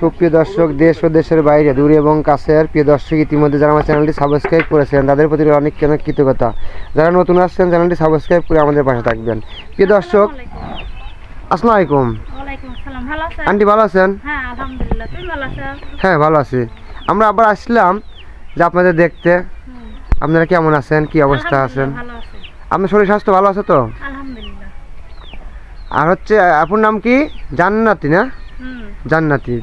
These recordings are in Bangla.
সুপ্রিয় দর্শক দেশ ও দেশের বাইরে দূরে এবং কাছের প্রিয় দর্শক ইতিমধ্যে যারা আমার চ্যানেলটি সাবস্ক্রাইব করেছেন তাদের প্রতি অনেক অনেক কৃতজ্ঞতা। যারা নতুন আসছেন চ্যানেলটি সাবস্ক্রাইব করে আমাদের পাশে থাকবেন। প্রিয় দর্শক আসসালামু। আলাইকুম। আন্টি ভালো আছেন? হ্যাঁ ভালো আছো? হ্যাঁ ভালো আছি। আমরা আবার আসলাম যে আপনাদের দেখতে। আপনারা কেমন আছেন? কি অবস্থা আছেন? আপনার শরীর স্বাস্থ্য ভালো আছে তো? আর হচ্ছে আপনার নাম কি? জান্নাতি না? জান্নাতি।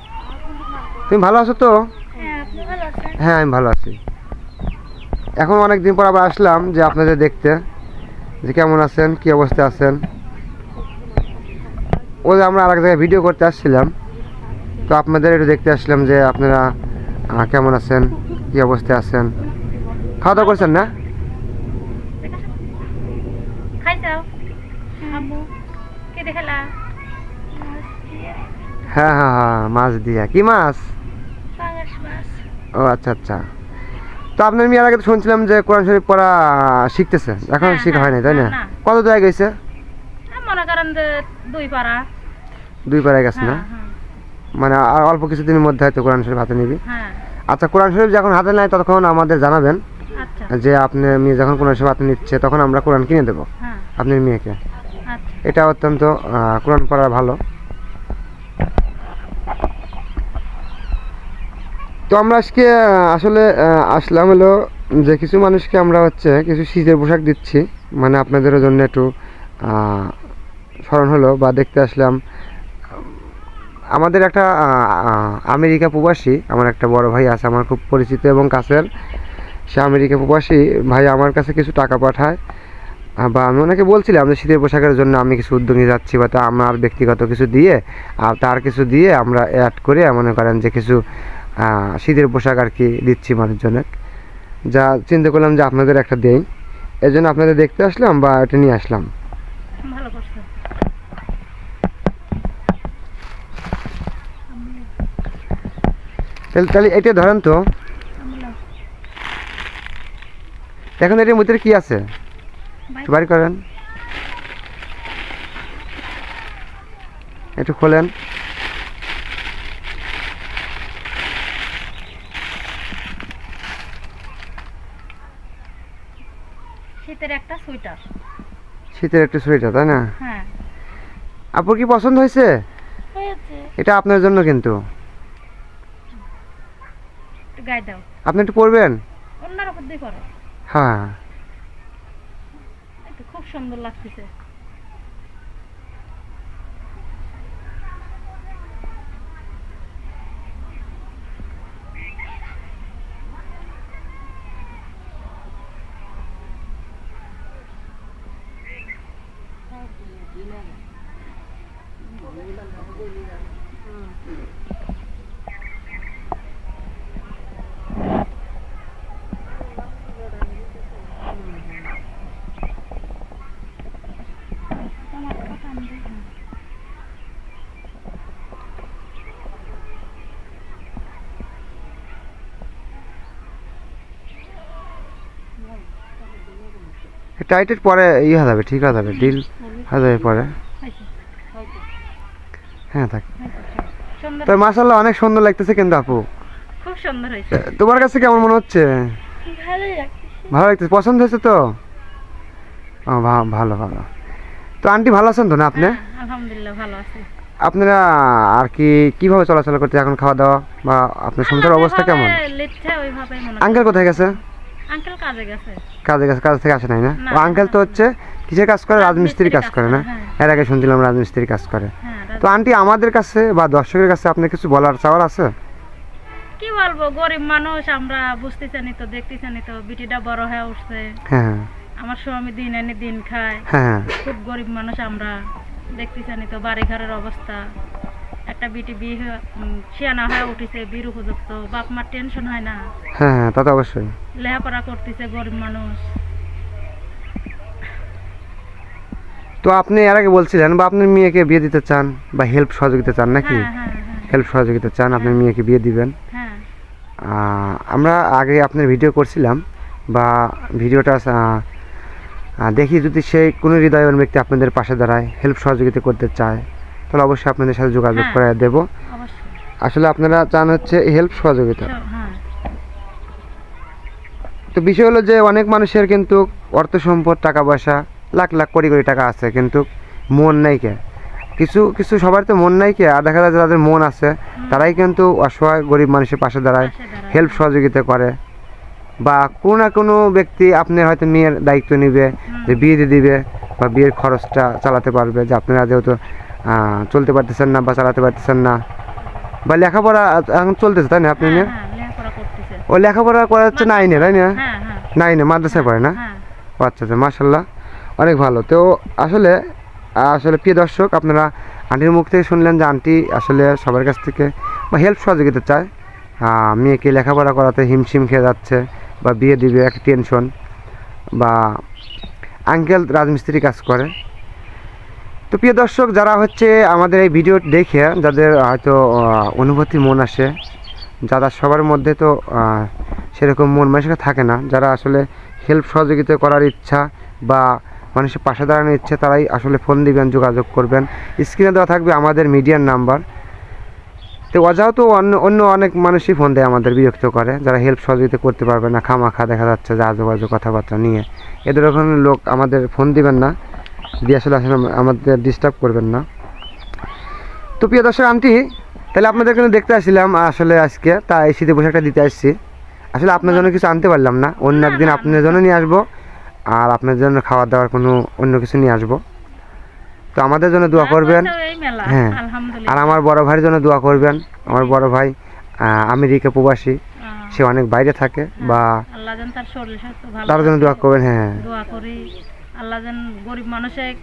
তুমি ভালো আছো তো? হ্যাঁ হ্যাঁ আমি ভালো আছি। এখন অনেক দিন পর আবার আসলাম যে আপনাদের দেখতে যে কেমন আছেন কি অবস্থায় আছেন। ওই যে আমরা আরেক জায়গায় ভিডিও করতে আসছিলাম। তো আপনাদের একটু দেখতে আসলাম যে আপনারা কেমন আছেন কি অবস্থায় আছেন। খাওয়া দাওয়া করছেন না? খাই যাও আম্মু কে দেখালা হ্যাঁ হ্যাঁ হ্যাঁ মাছ দিয়া। কি মাছ? ও আচ্ছা আচ্ছা। তো আপনার মেয়ের আগে তো শুনছিলাম যে কোরআন শরীফ পড়া শিখতেছে। এখন হ্যাঁ, শেখা হয়নি তাই না। কত জায়গায় গেছে? মনে করেন যে দুই পাড়া। দুই পাড়ায় গেছে না? হ্যাঁ হ্যাঁ। মানে আর অল্প কিছুদিনের মধ্যে হয়তো কোরআন শরীফ হাতে নিবি। হ্যাঁ। আচ্ছা কোরআন শরীফ যখন হাতে নেয় তখন আমাদের জানাবেন আচ্ছা। যে আপনি মেয়ে যখন কোরআন শরীফ হাতে নিচ্ছে তখন আমরা কোরআন কিনে দেবো হ্যাঁ। আপনার মেয়েকে। আচ্ছা। এটা অত্যন্ত কোরআন পড়া ভালো। তো আমরা আজকে আসলে আসলাম হলো যে কিছু মানুষকে আমরা হচ্ছে কিছু শীতের পোশাক দিচ্ছি। মানে আপনাদের জন্য একটু স্মরণ হলো বা দেখতে আসলাম। আমাদের একটা আমেরিকা প্রবাসী, আমার একটা বড় ভাই আছে, আমার খুব পরিচিত এবং কাছের। সে আমেরিকা প্রবাসী, ভাই আমার কাছে কিছু টাকা পাঠায়। বা আমি ওনাকে বলছিলাম যে শীতের পোশাকের জন্য আমি কিছু উদ্যোগ যাচ্ছি, বা তা আমার ব্যক্তিগত কিছু দিয়ে, আর তার কিছু দিয়ে আমরা অ্যাড করে মনে করেন যে কিছু শীতের পোশাক আর কি দিচ্ছি মানুষজনের যা চিন্তা করলাম যে আপনাদের একটা দেই। এই জন্য আপনাদের দেখতে আসলাম বা এটা নিয়ে আসলাম। তাহলে তাহলে এটা ধরেন তো। এখন এটার মধ্যে কি আছে? বাড়ি করেন। একটু খোলেন। শীতের একটা সোয়েটার। শীতের একটা সোয়েটার তাই না? হ্যাঁ। আপুর কি পছন্দ হয়েছে? এটা আপনার জন্য কিন্তু। একটু গায়ে দাও। আপনি একটু পরবেন? অন্যরকম উপর দিয়ে পরো। হ্যাঁ। খুব সুন্দর লাগতেছে তোমার কথা আমি দেখি না। টাইটের পরে ইয়ে হয়ে যাবে ঠিক হয়ে যাবে ডিল হয়ে যাবে পরে হয়েছে, হ্যাঁ থাক। সুন্দর তো মাসাল্লাহ অনেক সুন্দর লাগতেছে কিন্তু আপু। খুব সুন্দর হয়েছে। তোমার কাছে কেমন মনে হচ্ছে? ভালো লাগতেছে? পছন্দ হয়েছে তো? ও ভালো ভালো। তো আন্টি ভালো আছেন তো না আপনি? হ্যাঁ, আলহামদুলিল্লাহ ভালো আছে। আপনারা আর কি কীভাবে চলাচল করতে এখন খাওয়া দাওয়া বা আপনার সংসার অবস্থা কেমন? মনে আঙ্কেল কোথায় গেছে? আঙ্কেল কাজে গেছে। কাজে গেছে কাজ থেকে আসে নাই না? ও আঙ্কেল তো হচ্ছে কিসের কাজ করে? রাজমিস্ত্রি কাজ করে না? হ্যাঁ। এর আগে শুনছিলাম রাজমিস্ত্রি কাজ করে। হ্যাঁ। তো আন্টি আমাদের কাছে বা দর্শকের কাছে আপনার কিছু বলার চাওয়ার আছে? কি বলব গরিব মানুষ আমরা বুঝতেছি নি তো দেখতেছি নি তো বিটিটা বড় হয়ে উঠছে। হ্যাঁ। আমার স্বামী দিন এনে দিন খায়। হ্যাঁ। খুব গরিব মানুষ আমরা দেখতেছি নি তো বাড়ি ঘরের অবস্থা। একটা বিটি বিয়ে শিয়ানা হয়ে উঠেছে বীর উপযুক্ত। বাপ মার টেনশন হয় না। হ্যাঁ হ্যাঁ তা তো অবশ্যই। লেখাপড়া করতেছে গরিব মানুষ। তো আপনি এর আগে বলছিলেন বা আপনার মেয়েকে বিয়ে দিতে চান বা হেল্প সহযোগিতা চান নাকি? হ্যাঁ হ্যাঁ হ্যাঁ। হেল্প সহযোগিতা চান আপনার মেয়েকে বিয়ে দিবেন। হ্যাঁ। আমরা আগে আপনার ভিডিও করছিলাম বা ভিডিওটা দেখি যদি সেই কোনো হৃদয়বান ব্যক্তি আপনাদের পাশে দাঁড়ায় হেল্প সহযোগিতা করতে চায় তাহলে অবশ্যই আপনাদের সাথে যোগাযোগ হ্যাঁ। করে দেবো। আসলে আপনারা চান হচ্ছে হেল্প সহযোগিতা। হ্যাঁ। তো বিষয় হলো যে অনেক মানুষের কিন্তু অর্থ সম্পদ টাকা পয়সা লাখ লাখ কোটি কোটি টাকা আছে কিন্তু মন নাই কে। কিছু কিছু সবার তো মন নাই কে আর দেখা যায় যাদের মন আছে তারাই কিন্তু অসহায় গরিব মানুষের পাশে দাঁড়ায় হেল্প সহযোগিতা করে। বা কোনো না কোনো ব্যক্তি আপনার হয়তো মেয়ের দায়িত্ব নিবে যে বিয়ে দিয়ে দিবে বা বিয়ের খরচটা চালাতে পারবে যে আপনারা যেহেতু চলতে পারতেছেন না বা চালাতে পারতেছেন না। বা লেখাপড়া এখন চলতেছে তাই না আপনি হ্যাঁ হ্যাঁ ও লেখাপড়া করা হচ্ছে নাইনে তাই না? হ্যাঁ নাইনে মাদ্রাসায় পড়ে না? ও আচ্ছা আচ্ছা মার্শাল্লাহ অনেক ভালো। তো আসলে আসলে প্রিয় দর্শক, আপনারা আন্টির মুখ থেকে শুনলেন যে আন্টি আসলে সবার কাছ থেকে বা হেল্প সহযোগিতা চায়। মেয়েকে লেখাপড়া করাতে হিমশিম খেয়ে যাচ্ছে বা বিয়ে দিবে, একটা টেনশন বা আঙ্কেল রাজমিস্ত্রি কাজ করে। তো প্রিয় দর্শক, যারা হচ্ছে আমাদের এই ভিডিও দেখে, যাদের হয়তো অনুভূতি মন আসে, যারা সবার মধ্যে তো সেরকম মন মানুষের থাকে না, যারা আসলে হেল্প সহযোগিতা করার ইচ্ছা বা মানুষের পাশে দাঁড়ানোর ইচ্ছে তারাই আসলে ফোন দিবেন যোগাযোগ করবেন। স্ক্রিনে দেওয়া থাকবে আমাদের মিডিয়ার নাম্বার। তো অযাহত অন্য অন্য অনেক মানুষই ফোন দেয় আমাদের বিরক্ত করে। যারা হেল্প সহযোগিতা করতে পারবে না খামাখা দেখা যাচ্ছে যে আজেবাজে কথাবার্তা নিয়ে। এদের ওখানে লোক আমাদের ফোন দিবেন না দিয়ে আসলে আসলে আমাদের ডিস্টার্ব করবেন না। তো প্রিয় দর্শক আন্টি তাহলে আপনাদের এখানে দেখতে আসছিলাম আসলে আজকে তাই শীতে পোশাকটা দিতে আসছি। আসলে আপনার জন্য কিছু আনতে পারলাম না। অন্য একদিন আপনার জন্য নিয়ে আসব। আর আপনার জন্য খাবার দাবার কোনো অন্য কিছু নিয়ে আসব। তো আমাদের জন্য দোয়া করবেন। হ্যাঁ। আর আমার বড় ভাইয়ের জন্য দোয়া করবেন। আমার বড় ভাই আমেরিকা প্রবাসী। সে অনেক বাইরে থাকে বা তার জন্য। দোয়া করবেন হ্যাঁ। দোয়া করি। আল্লাহ যেন গরিব মানুষে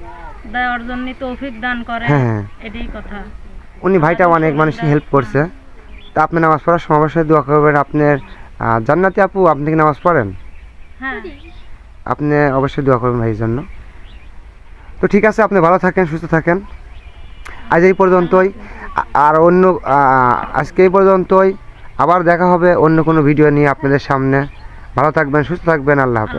দেওয়ার জন্য তৌফিক দান করে। হ্যাঁ, হ্যাঁ। এটাই কথা। উনি ভাইটা অনেক মানুষকে হেল্প করছে। তা আপনি নামাজ পড়ার সময় অবশ্যই দোয়া করবেন। আপনার জান্নাতি আপু আপনি কি নামাজ পড়েন? হ্যাঁ। আপনি অবশ্যই দোয়া করবেন ভাইয়ের জন্য। তো ঠিক আছে, আপনি ভালো থাকেন, সুস্থ থাকেন। আজ এই পর্যন্তই। আর অন্য আজকে এই পর্যন্তই। আবার দেখা হবে অন্য কোনো ভিডিও নিয়ে আপনাদের সামনে। ভালো থাকবেন, সুস্থ থাকবেন। আল্লাহ হাফেজ।